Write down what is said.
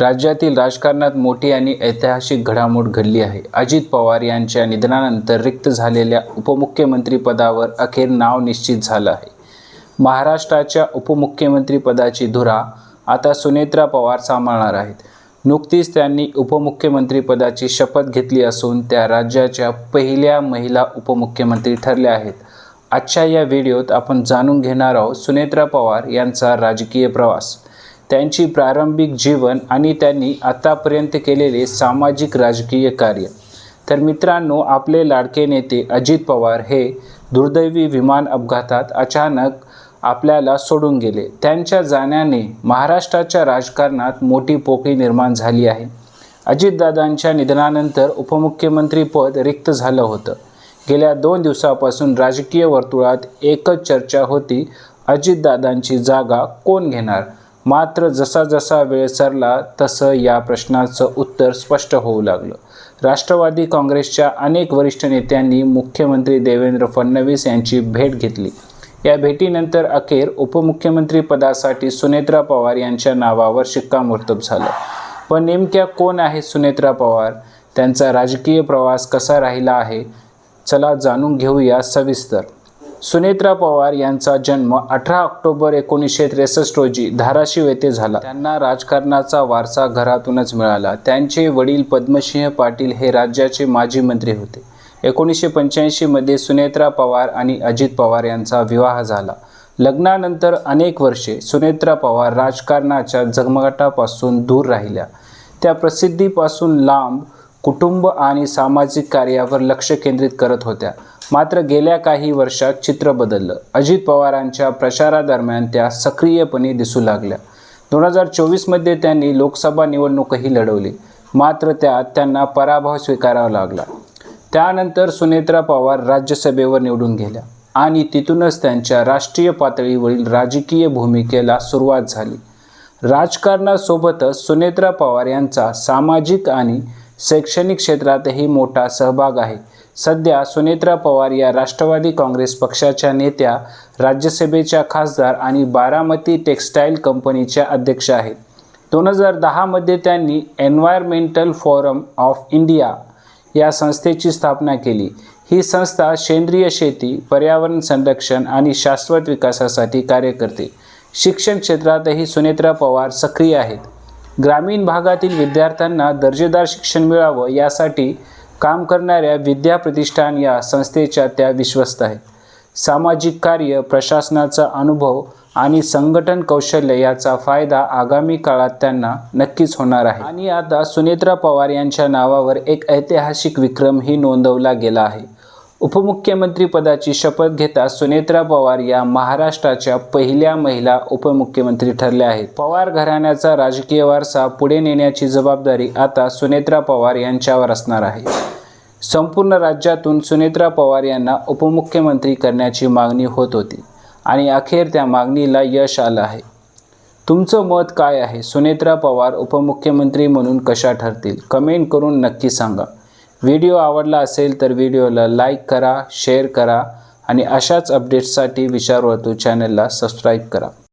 राज्यातील राजकारणात मोठी आणि ऐतिहासिक घडामोड घडली आहे. अजित पवार यांच्या निधनानंतर रिक्त झालेल्या उपमुख्यमंत्रीपदावर अखेर नाव निश्चित झालं आहे. महाराष्ट्राच्या उपमुख्यमंत्रीपदाची धुरा आता सुनेत्रा पवार सांभाळणार आहेत. नुकतीच त्यांनी उपमुख्यमंत्रीपदाची शपथ घेतली असून त्या राज्याच्या पहिल्या महिला उपमुख्यमंत्री ठरल्या आहेत. आजच्या या व्हिडिओत आपण जाणून घेणार आहोत सुनेत्रा पवार यांचा राजकीय प्रवास. त्यांची प्रारंभिक जीवन आणि त्यांनी आतापर्यंत केलेले सामाजिक राजकीय कार्य. तर मित्रांनो आपले लाडके नेते अजित पवार हे दुर्दैवी विमान अपघातात अचानक आपल्याला सोडून गेले. त्यांच्या जाण्याने महाराष्ट्राच्या राजकारणात मोठी पोकळी निर्माण झाली आहे. अजितदादांच्या निधनानंतर उपमुख्यमंत्रीपद रिक्त झालं होतं. गेल्या दोन दिवसापासून राजकीय वर्तुळात एकच चर्चा होती अजितदादांची जागा कोण घेणार? मात्र जसा जसा वेळ सरला तसं या प्रश्नाचं उत्तर स्पष्ट होऊ लागलं. राष्ट्रवादी काँग्रेसच्या अनेक वरिष्ठ नेत्यांनी मुख्यमंत्री देवेंद्र फडणवीस यांची भेट घेतली. या भेटीनंतर अखेर उपमुख्यमंत्रीपदासाठी सुनेत्रा पवार यांच्या नावावर शिक्कामोर्तब झालं. पण नेमक्या कोण आहे सुनेत्रा पवार? त्यांचा राजकीय प्रवास कसा राहिला आहे? चला जाणून घेऊया सविस्तर. सुनेत्रा पवार यांचा जन्म अठरा ऑक्टोबर एकोणीसशे त्रेसष्ट रोजी धाराशिव येथे झाला. त्यांना राजकारणाचा वारसा घरातूनच मिळाला. त्यांचे वडील पद्मसिंह पाटील हे राज्याचे माजी मंत्री होते. एकोणीसशे पंच्याऐंशीमध्ये सुनेत्रा पवार आणि अजित पवार यांचा विवाह झाला. लग्नानंतर अनेक वर्षे सुनेत्रा पवार राजकारणाच्या झगमगाटापासून दूर राहिल्या. त्या प्रसिद्धीपासून लांब कुटुंब आणि सामाजिक कार्यावर लक्ष केंद्रित करत होत्या. मात्र गेल्या काही वर्षात चित्र बदललं. अजित पवारांच्या प्रचारादरम्यान त्या सक्रियपणे दिसू लागल्या. दोन हजार चोवीसमध्ये त्यांनी लोकसभा निवडणूकही लढवली. मात्र त्यात त्यांना पराभव स्वीकारावा लागला. त्यानंतर सुनेत्रा पवार राज्यसभेवर निवडून गेल्या आणि तिथूनच त्यांच्या राष्ट्रीय पातळीवरील राजकीय भूमिकेला सुरुवात झाली. राजकारणासोबतच सुनेत्रा पवार यांचा सामाजिक आणि शैक्षणिक क्षेत्रातही मोठा सहभाग आहे. सध्या सुनेत्रा पवार या राष्ट्रवादी काँग्रेस पक्षाच्या नेत्या राज्यसभेच्या खासदार आणि बारामती टेक्स्टाईल कंपनीच्या अध्यक्ष आहेत. दोन हजार दहामध्ये त्यांनी एन्व्हायरमेंटल फोरम ऑफ इंडिया या संस्थेची स्थापना केली. ही संस्था सेंद्रिय शेती पर्यावरण संरक्षण आणि शाश्वत विकासासाठी कार्य करते. शिक्षण क्षेत्रातही सुनेत्रा पवार सक्रिय आहेत. ग्रामीण भागातील विद्यार्थ्यांना दर्जेदार शिक्षण मिळावं यासाठी काम करणाऱ्या विद्या प्रतिष्ठान या संस्थेच्या त्या विश्वस्त आहेत. सामाजिक कार्य प्रशासनाचा अनुभव आणि संघटन कौशल्य याचा फायदा आगामी काळात त्यांना नक्कीच होणार आहे. आणि आता सुनेत्रा पवार यांच्या नावावर एक ऐतिहासिक विक्रमही नोंदवला गेला आहे. उपमुख्यमंत्रीपदाची शपथ घेता सुनेत्रा पवार या महाराष्ट्राच्या पहिल्या महिला उपमुख्यमंत्री ठरल्या आहेत. पवार घराण्याचा राजकीय वारसा पुढे नेण्याची जबाबदारी आता सुनेत्रा पवार यांच्यावर असणार आहे. संपूर्ण राज्यातून सुनेत्रा पवार यांना उपमुख्यमंत्री करण्याची मागणी होत होती आणि अखेर त्या मागणीला यश आलं आहे. तुमचं मत काय आहे? सुनेत्रा पवार उपमुख्यमंत्री म्हणून कशा ठरतील? कमेंट करून नक्की सांगा. व्हिडिओ आवडला असेल तर व्हिडिओला लाईक करा शेअर करा आणि अशाच अपडेट्ससाठी विचारवतू चॅनलला सबस्क्राईब करा.